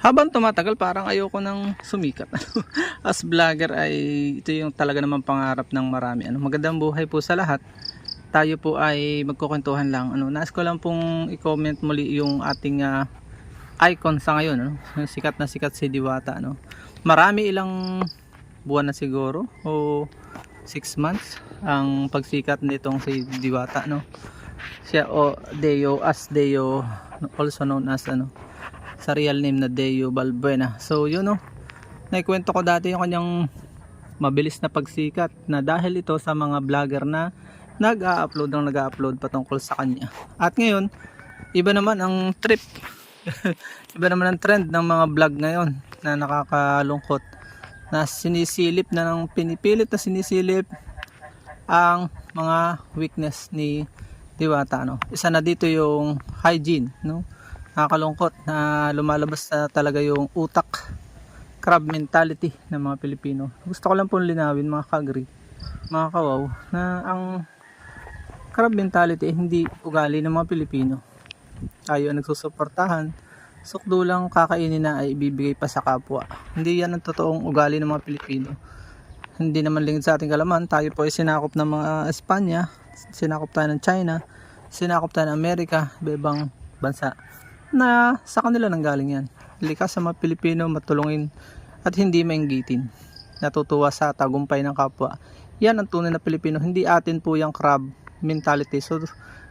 Habang tumatagal, parang ayoko nang sumikat. As vlogger ay ito yung talaga naman pangarap ng marami. Ano, magandang buhay po sa lahat. Tayo po ay magkukwentuhan lang. Ano, nais ko lang pong i-comment muli yung ating ah, icon sa ngayon. Ano? Sikat na sikat si Diwata. Ano? Marami ilang buwan na siguro o 6 months ang pagsikat nitong si Diwata. No? Siya o Deo as Deo also known as ano sa real name na Deo Balbuena. So yun no. Naikwento ko dati yung kanyang mabilis na pagsikat na dahil ito sa mga vlogger na nag-a-upload ng nag-a-upload patungkol sa kanya. At ngayon, iba naman ang trip. iba naman ang trend ng mga vlog ngayon na nakakalungkot na sinisilip na ng pinipilit na sinisilip ang mga weakness ni Diwata no. Isa na dito yung hygiene no. Nakakalungkot na lumalabas na talaga yung utak crab mentality ng mga Pilipino. Gusto ko lang pong linawin mga kagri, mga kawaw na ang crab mentality eh, hindi ugali ng mga Pilipino. Tayo ang nagsusuportahan, sukdo lang kakainin na ay ibibigay pa sa kapwa. Hindi yan ang totoong ugali ng mga Pilipino. Hindi naman lingid sa ating kalaman, tayo po ay sinakop ng mga Espanya, sinakop tayo ng China, sinakop tayo ng Amerika, ibang bansa na sa kanila nang galing yan. Likas sa mga Pilipino matulungin at hindi mainggitin. Natutuwa sa tagumpay ng kapwa. Yan ang tunay na Pilipino, hindi atin po yung crab mentality. So,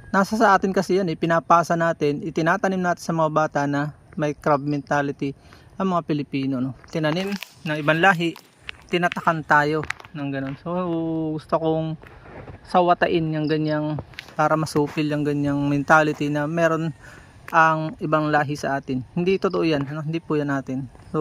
nasa sa atin kasi yan, ipinapasa natin, itinatanim natin sa mga bata na may crab mentality ang mga Pilipino. No? Tinanim ng ibang lahi, tinatakan tayo ng ganun. So, gusto kong sawatain yung ganyang para masupil yung ganyang mentality na meron ang ibang lahi sa atin. Hindi totoo yan. Ano? Hindi po yan natin. So,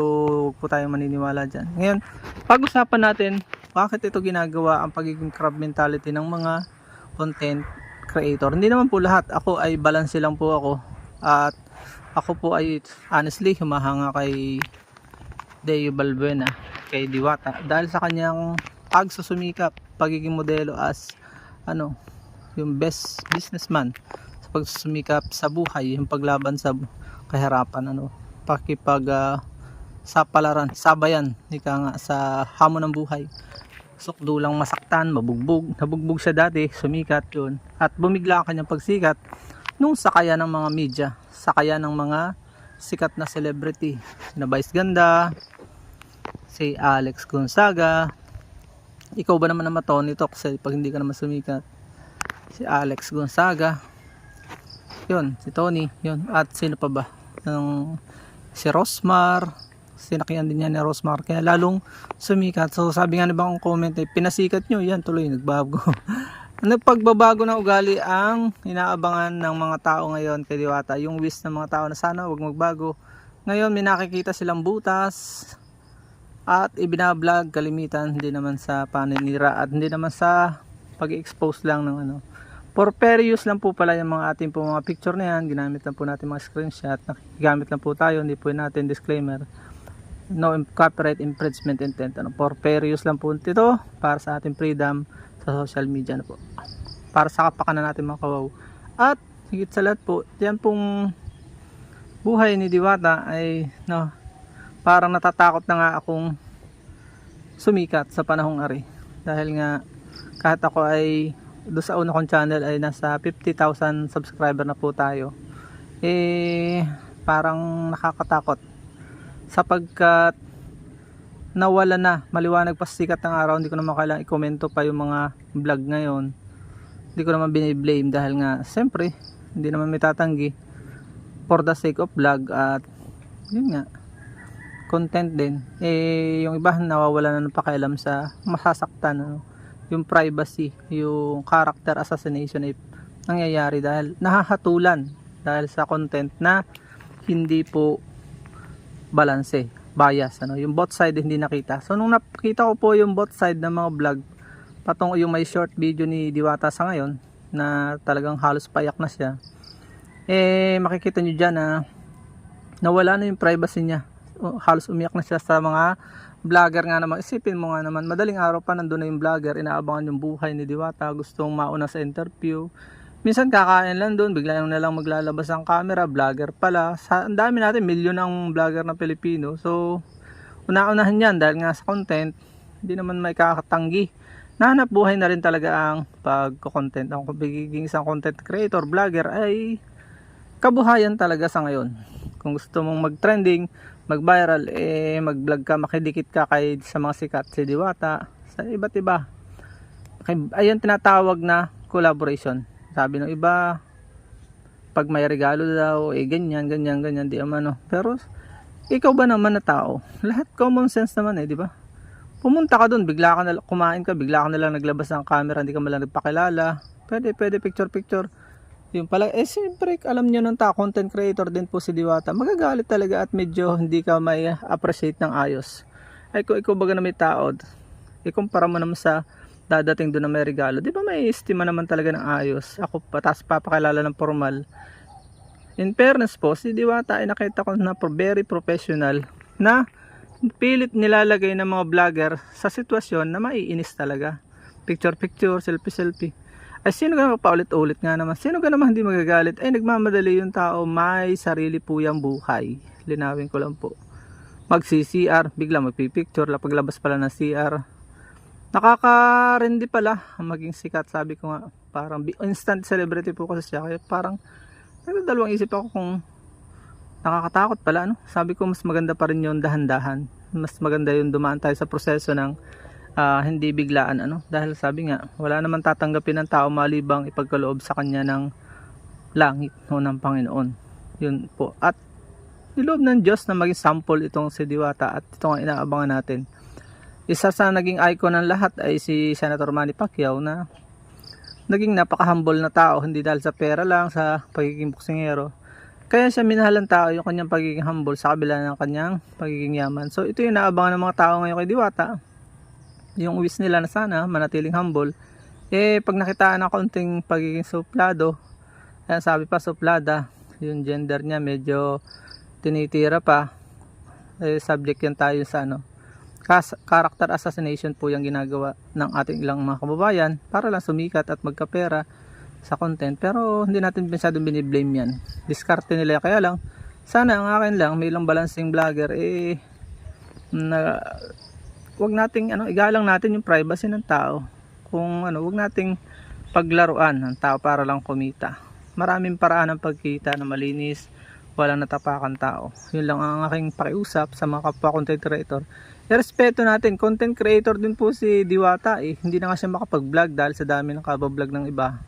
huwag po tayo maniniwala dyan. Ngayon, pag-usapan natin, bakit ito ginagawa ang pagiging crab mentality ng mga content creator. Hindi naman po lahat. Ako ay balance lang po ako. At ako po ay honestly humahanga kay Deo Balbuena, kay Diwata. Dahil sa kanyang pagsusumikap, pagiging modelo as ano, yung best businessman sa pagsusumikap sa buhay, yung paglaban sa kahirapan, ano, pakipag ah, sa palaran, sabayan, ika nga sa hamon ng buhay. Sukdo lang masaktan, mabugbog, nabugbog siya dati, sumikat yun. At bumigla ang kanyang pagsikat nung sakaya ng mga media, sakaya ng mga sikat na celebrity. Sina Vice Ganda, si Alex Gonzaga, ikaw ba naman naman to nito kasi pag hindi ka naman sumikat si Alex Gonzaga yun si Tony yun. At sino pa ba? Yung, si Rosmar. Sinakyan din niya ni Rosmar. Kaya lalong sumikat. So sabi nga ni bang comment eh pinasikat nyo. Yan tuloy nagbago. Nagpagbabago ng ugali ang inaabangan ng mga tao ngayon kay Diwata yung wish ng mga tao na sana wag magbago. Ngayon may nakikita silang butas. At ibinablog kalimitan. Hindi naman sa paninira at hindi naman sa pag-expose lang ng ano for fair use lang po pala yung mga ating po mga picture na yan. Ginamit lang po natin mga screenshot. Nakigamit lang po tayo. Hindi po natin disclaimer. No copyright infringement intent. Ano for fair use lang po ito para sa ating freedom sa social media na po. Para sa kapakanan natin mga kawaw. At higit sa lahat po yan pong buhay ni Diwata ay no, parang natatakot na nga akong sumikat sa panahong ari. Dahil nga kahit ako ay do sa una kong channel ay nasa 50,000 subscriber na po tayo. Eh parang nakakatakot. Sapagkat nawala na maliwanag pa sikat ng araw hindi ko naman kailangan i-komento pa yung mga vlog ngayon. Hindi ko naman biniblame dahil nga siyempre hindi naman may tatanggi for the sake of vlog at yun nga content din. Eh yung iba nawawala na ng pakialam sa masasaktan ano, yung privacy yung character assassination ay nangyayari dahil nahahatulan dahil sa content na hindi po balanse bias ano yung both side hindi nakita. So nung nakita ko po yung both side ng mga vlog patong yung may short video ni Diwata sa ngayon na talagang halos payak na siya eh makikita nyo dyan na nawala na yung privacy niya. Halos umiyak na siya sa mga vlogger nga naman isipin mo nga naman madaling araw pa nandun na yung vlogger inaabangan yung buhay ni Diwata gustong mauna sa interview minsan kakain lang doon, bigla na lang maglalabas ang camera, vlogger pala. Sa, ang dami natin, milyon ang vlogger na Pilipino. So, una-unahan yan dahil nga sa content, hindi naman may kakatanggi. Nahanap buhay na rin talaga ang pagko-content. Ang pagiging isang content creator, vlogger ay kabuhayan talaga sa ngayon. Kung gusto mong mag-trending, mag-viral, eh mag-vlog ka, makidikit ka kay sa mga sikat, si Diwata, sa iba't iba. Ayun tinatawag na collaboration. Sabi ng iba, pag may regalo daw, eh ganyan, ganyan, ganyan, di amano. Pero, ikaw ba naman na tao? Lahat common sense naman eh, di ba? Pumunta ka doon, bigla ka na kumain ka, bigla ka na lang naglabas ng camera, hindi ka malang nagpakilala. Pwede, pwede picture picture. Yung pala, eh siyempre, alam nyo nung ta, content creator din po si Diwata. Magagalit talaga at medyo hindi ka may appreciate ng ayos. Ay kung ikaw baga na may tao, ikumpara mo naman sa dadating doon na may regalo. Di ba may estima naman talaga ng ayos? Ako pa, tapos papakilala ng formal. In fairness po, si Diwata ay nakita ko na very professional na pilit nilalagay ng mga vlogger sa sitwasyon na maiinis talaga. Picture picture, selfie selfie. Ay sino ka paulit-ulit nga naman? Sino ka naman hindi magagalit? Ay nagmamadali yung tao, may sarili po yung buhay. Linawin ko lang po. Mag-CCR, bigla magpipicture, paglabas pala ng CR. Nakaka-rendi pala maging sikat. Sabi ko nga, parang instant celebrity po kasi siya. Kaya parang nagdadalawang isip ako kung nakakatakot pala. Ano? Sabi ko mas maganda pa rin yung dahan-dahan. Mas maganda yung dumaan tayo sa proseso ng ah, hindi biglaan. Ano? Dahil sabi nga, wala naman tatanggapin ng tao malibang ipagkaloob sa kanya ng langit o ng Panginoon. Yun po. At niloob ng Diyos na maging sample itong si Diwata at ito nga inaabangan natin. Isa sa naging icon ng lahat ay si Senator Manny Pacquiao na naging napaka-humble na tao, hindi dahil sa pera lang, sa pagiging boksingero. Kaya siya minahal ng tao yung kanyang pagiging humble sa kabila ng kanyang pagiging yaman. So ito yung naabangan ng mga tao ngayon kay Diwata. Yung wish nila na sana manatiling humble. Eh pag nakitaan ng konting pagiging suplado, ayan sabi pa suplada, yung gender niya medyo tinitira pa. Eh subject yan tayo sa ano, kas- character assassination po yung ginagawa ng ating ilang mga kababayan para lang sumikat at magkapera sa content pero hindi natin masyadong biniblame yan diskarte nila kaya lang sana ang akin lang may ilang balancing vlogger eh na wag nating ano igalang natin yung privacy ng tao kung ano wag nating paglaruan ng tao para lang kumita maraming paraan ng pagkita na malinis walang natapakan tao yun lang ang aking pakiusap sa mga kapwa content creator Irespeto natin, content creator din po si Diwata eh. Hindi na nga siya makapag-vlog dahil sa dami ng kabablog ng iba.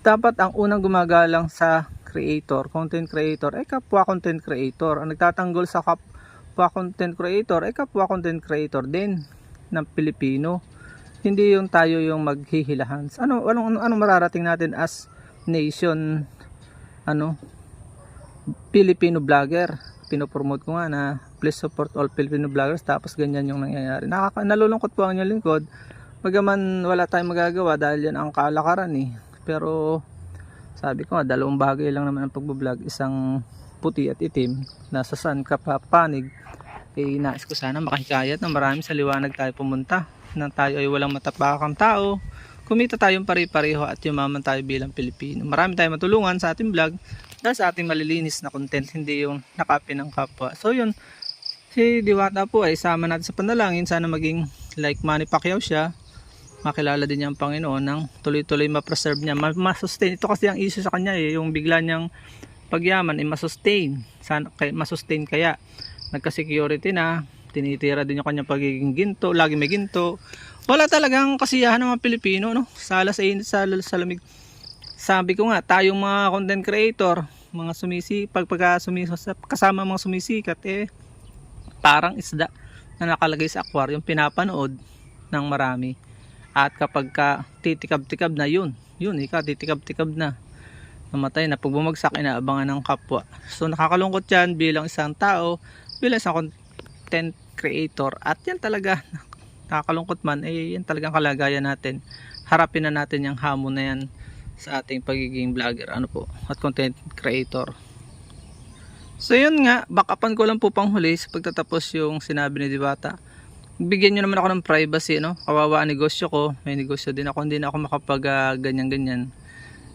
Dapat ang unang gumagalang sa creator, content creator, ay kapwa content creator. Ang nagtatanggol sa kapwa content creator, ay kapwa content creator din ng Pilipino. Hindi yung tayo yung maghihilahan. Ano, anong, anong mararating natin as nation, ano, Filipino vlogger. Pinopromote ko nga na please support all Filipino vloggers tapos ganyan yung nangyayari. Nakaka nalulungkot po ang inyong lingkod. Bagaman wala tayong magagawa dahil yan ang kalakaran eh. Pero sabi ko nga dalawang bagay lang naman ang pagbablog. Isang puti at itim. Nasa sun ka pa panig. Eh nais ko sana makikayat na marami sa liwanag tayo pumunta. Na tayo ay walang matapakang tao. Kumita tayong pare-pareho at yumaman tayo bilang Pilipino. Marami tayong matulungan sa ating vlog dahil sa ating malilinis na content, hindi yung nakapi ng kapwa. So yun, si Diwata po ay sama natin sa panalangin. Sana maging like Manny Pacquiao siya. Makilala din niya ang Panginoon nang tuloy-tuloy ma-preserve niya. Ma- Ma-sustain. Ito kasi ang issue sa kanya eh, yung bigla niyang pagyaman ay ma-sustain. Sana, kay, ma-sustain kaya. Nagka-security na, tinitira din yung kanyang pagiging ginto, lagi may ginto. Wala talagang kasiyahan ng mga Pilipino, no? Sala sa init, sala sa lamig sabi ko nga, tayong mga content creator, mga sumisi, pag pagka sumisip, kasama mga sumisikat, eh, parang isda na nakalagay sa aquarium, pinapanood ng marami. At kapag ka titikab-tikab na yun, yun, ika, titikab-tikab na. Namatay na, pag bumagsak, inaabangan ng kapwa. So, nakakalungkot yan bilang isang tao, bilang isang content creator. At yan talaga, nakakalungkot man, eh, yan talagang kalagayan natin. Harapin na natin yung hamon na yan sa ating pagiging vlogger. Ano po? At content creator. So yun nga backupan ko lang po pang huli sa pagtatapos yung sinabi ni Diwata bigyan nyo naman ako ng privacy no? Kawawa ang negosyo ko. May negosyo din ako. Hindi na ako makapag uh, ganyan ganyan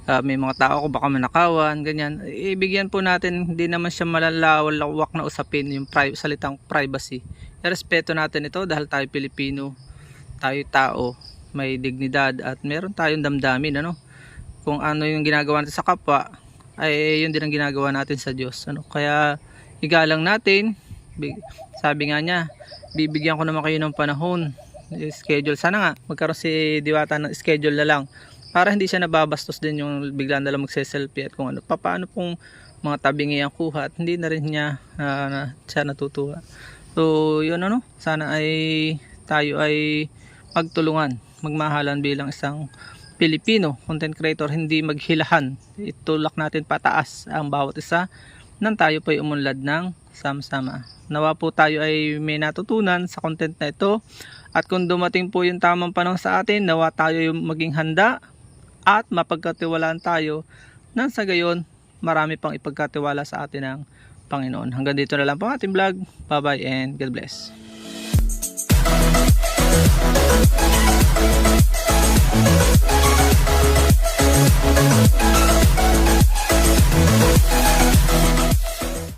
Ah, may mga tao ko baka manakawan, ganyan. Ibigyan po natin, hindi naman siya malalawak na usapin yung pri- salitang privacy. Irespeto natin ito dahil tayo Pilipino, tayo tao, may dignidad at meron tayong damdamin, ano? Kung ano yung ginagawa natin sa kapwa, ay yun din ang ginagawa natin sa Diyos. Ano? Kaya igalang natin, sabi nga niya, bibigyan ko naman kayo ng panahon schedule sana nga magkaroon si Diwata ng schedule na lang para hindi siya nababastos din yung bigla na lang magse-selfie at kung ano. Paano pong mga tabingi ang kuha at hindi na rin niya ah, na, siya natutuwa. So yun ano sana ay tayo ay magtulungan magmahalan bilang isang Pilipino content creator hindi maghilahan. Itulak natin pataas ang bawat isa nang tayo po umunlad ng sama-sama. Nawa po tayo ay may natutunan sa content na ito. At kung dumating po yung tamang panahon sa atin, nawa tayo yung maging handa at mapagkatiwalaan tayo nang sa gayon marami pang ipagkatiwala sa atin ng Panginoon. Hanggang dito na lang po ating vlog. Bye bye and God bless.